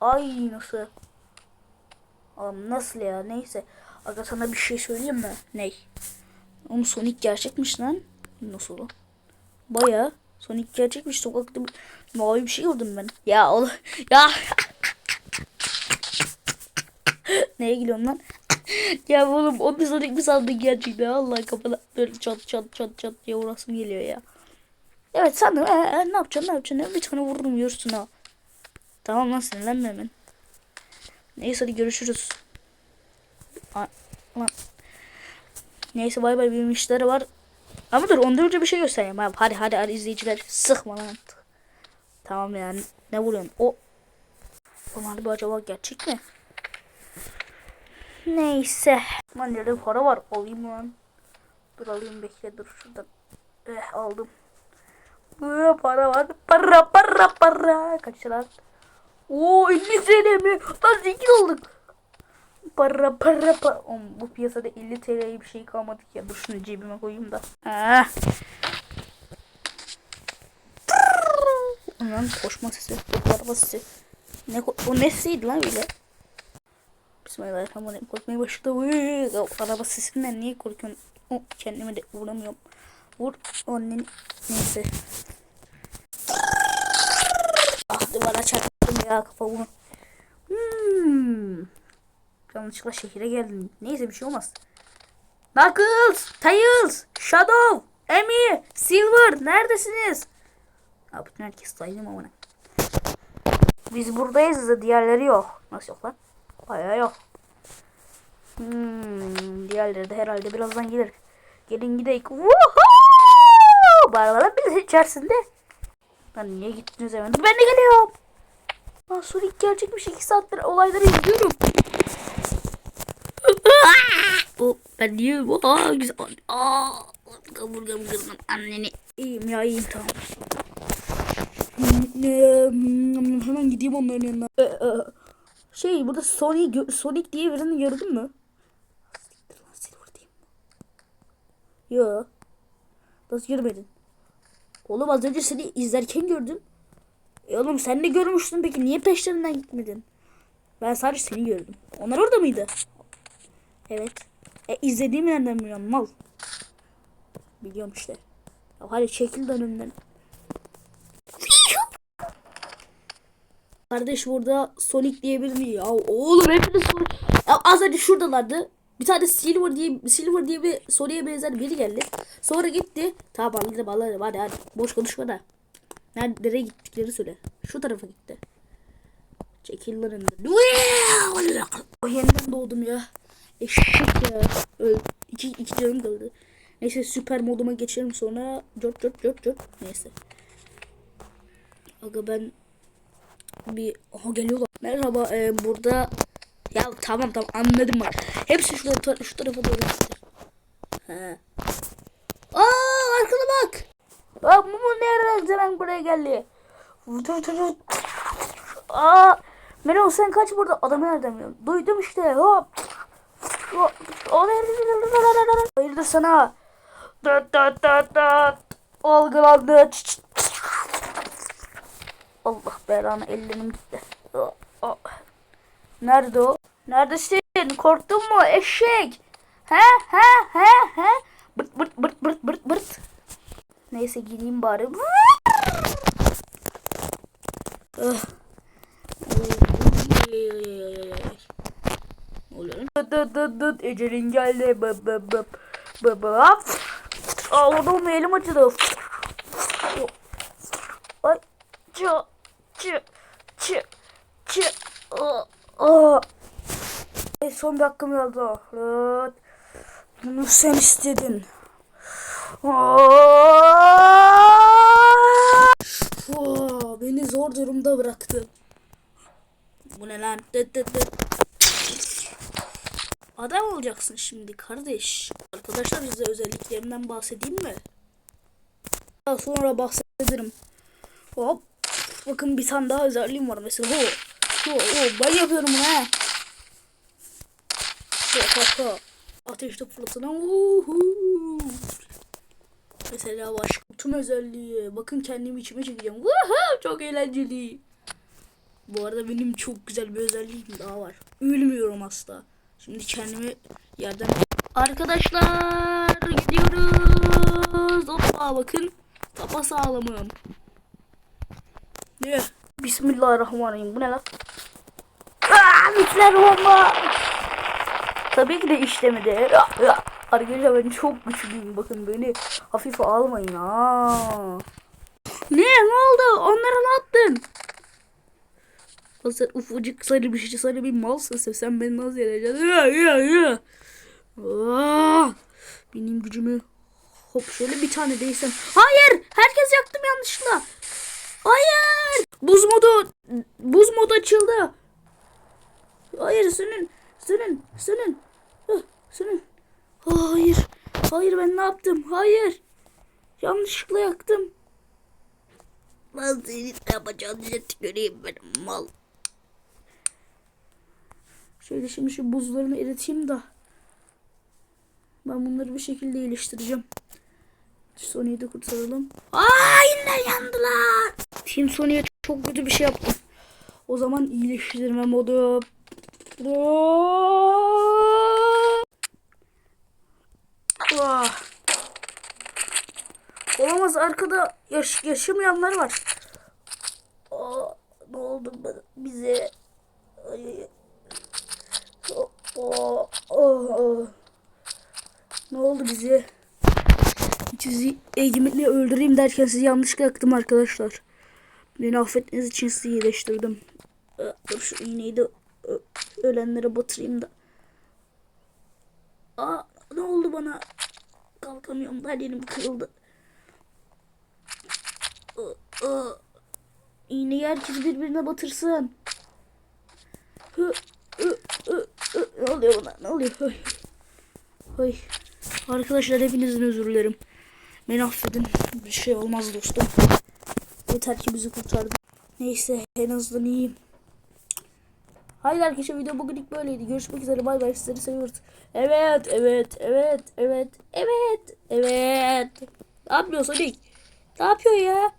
Ay nasıl? Oğlum nasıl ya? Neyse. Aga sana bir şey söyleyeyim mi? Ney? Oğlum Sonic gerçekmiş lan. Nasıl lan? Baya Sonic gerçekmiş. Sokakta bir mavi bir şey gördüm ben. Ya oğlum. Ya. Neye gülüyorsun lan? ya oğlum onu Sonic mi sandın gerçekten? Allah kafana böyle çat çat çat çat diye vurasım geliyor ya. Evet sandım. Ee, ee, ne yapacaksın ne yapacaksın? Bir tane vururum yiyorsun ha. Tamam lan sinirlenme hemen. Neyse hadi görüşürüz. A- Lan. Neyse bay bay benim işleri var. Ama dur ondan önce bir şey göstereyim abi. Hadi hadi hadi izleyiciler sıkma lan. Tamam yani ne vuruyorsun? O Onlar bu acaba gerçek mi? Neyse. Lan nerede para var? Alayım lan. Dur alayım bekle dur şuradan. Eh aldım. Para var. Para para para. Kaç lira? Oo 50 TL mi? Lan zengin olduk. Para para para. Oğlum, bu piyasada 50 TL'ye bir şey kalmadı ya. Dur şunu cebime koyayım da. Ah. Lan koşma sesi. Araba sesi. Ne o nesiydi lan öyle? Bismillahirrahmanirrahim. Korkmaya başladı. Araba sesinden niye korkuyorsun? O, kendime de vuramıyorum. Vur annen. Neyse. Ah duvara çarptım ya kafamı. Hmm. Yanlışlıkla şehire geldim. Neyse bir şey olmaz. Knuckles, Tails, Shadow, Amy, Silver neredesiniz? Ha bütün herkes saydım ama ne. Biz buradayız da diğerleri yok. Nasıl yok lan? Bayağı yok. Hmm, diğerleri de herhalde birazdan gelir. Gelin gidelim. Woohoo! Barbaran biz içerisinde. Lan niye gittiniz hemen? Ben de geliyorum. Sonic gerçekmiş. 2 saattir olayları izliyorum. o ben niye? Aa güzel. Aa kaburgam kırdım anneni. İyiyim ya iyiyim tamam. Hemen gideyim onların yanına. Ee, e, Şey burada Sonic, Sonic diye birini gördün mü? Yo. Nasıl görmedin? Oğlum az önce seni izlerken gördüm. E oğlum sen de görmüştün peki niye peşlerinden gitmedin? Ben sadece seni gördüm. Onlar orada mıydı? Evet. E izlediğim yerden biliyorum mal. Biliyorum işte. Ya hadi çekil de önümden. Kardeş burada Sonic diye birini ya oğlum hepiniz Sonic. Ya az önce şuradalardı. Bir tane Silver diye Silver diye bir Sonic'e benzer biri geldi. Sonra gitti. Tamam anladım anladım hadi hadi. Boş konuşma da. Nerede, nereye gittiklerini söyle. Şu tarafa gitti. Çekil lan yeniden doğdum ya. Eşek ya. İki, iki canım kaldı. Neyse süper moduma geçelim sonra. Cort cort cort cort. Neyse. Aga ben bir aha geliyorlar. Merhaba e, burada ya tamam tamam anladım bak. Hepsi şu, tarafa, şu tarafa doğru gitti. He. Aa arkana bak. Bak bu mu nereden buraya geldi? Aa Melo sen kaç burada adamı nereden biliyorsun? Duydum işte hop. Hayırdır sana? Dıt dıt dıt dıt. Algılandı. Allah belanı ellerim gitti. Oh, oh. Nerede o? Neredesin? Korktun mu eşek? He he he he. Bırt bırt bırt bırt bırt bırt. Neyse gideyim bari. Dıt ecelin geldi. Bıp bıp bıp. Bıp bıp. Ağladım elim acıdı. Ay. Çı. Çı. Çı. Çı. Aa. Son bir hakkım kaldı. Bunu sen istedin. Beni zor durumda bıraktı. Bu ne lan? Adam olacaksın şimdi kardeş. Arkadaşlar size özelliklerimden bahsedeyim mi? Daha sonra bahsederim. Hop. Bakın bir tane daha özelliğim var mesela. Ho. Ho, ho. Ben yapıyorum bunu ha. Ho, ho, ho. Uhu. Mesela başka tüm özelliği. Bakın kendimi içime çekeceğim. Woohoo, çok eğlenceli. Bu arada benim çok güzel bir özelliğim daha var. Ölmüyorum asla. Şimdi kendimi yerden... Arkadaşlar gidiyoruz. Hoppa bakın. Tapa sağlamım. Ne? Bismillahirrahmanirrahim. Bu ne lan? Aa, bitler bomba. Tabii ki de işlemedi. Ya, ya. Arkadaşlar ben çok güçlüyüm. Bakın beni hafife almayın ha. Ne? Ne oldu? Onlara ne yaptın? O sen ufacık sarı bir şey sarı bir malsın sen. Sen beni nasıl yeneceksin? Ya ya ya. Benim gücümü hop şöyle bir tane değsem. Hayır! Herkes yaktım yanlışlıkla. Hayır! Buz modu buz modu açıldı. Hayır. Sönün. Sönün. Hıh, Sönün. Hayır. Hayır ben ne yaptım? Hayır. Yanlışlıkla yaktım. Ben senin ne yapacağını göreyim benim mal. Şöyle şimdi şu buzlarını eriteyim da. Ben bunları bir şekilde iyileştireceğim. Sony'yi de kurtaralım. Aa yine yandılar. Team Sony'ye çok kötü bir şey yaptım. O zaman iyileştirme modu. Ah. Olamaz arkada yaş yaşamayanlar var. Aa, ne oldu bize? Ay. O- o- o- Ne oldu bize? Sizi eğitimle öldüreyim derken sizi yanlışlıkla yaktım arkadaşlar. Beni affettiğiniz için sizi iyileştirdim. Ee, Dur şu iğneyi de ölenlere batırayım da. Aa ne oldu bana? Kalkamıyorum. Her yerim kırıldı. İğneyi herkes birbirine batırsın. Ne oluyor bana? Ne oluyor? Ay. Ay. Arkadaşlar hepinizden özür dilerim. Beni affedin. Bir şey olmaz dostum. Yeter ki bizi kurtardı. Neyse en azından iyiyim. Haydi arkadaşlar video bugünlük böyleydi. Görüşmek üzere bay bay sizleri seviyoruz. Evet evet evet evet evet evet. Ne yapıyorsun Sonic? Ne yapıyor ya?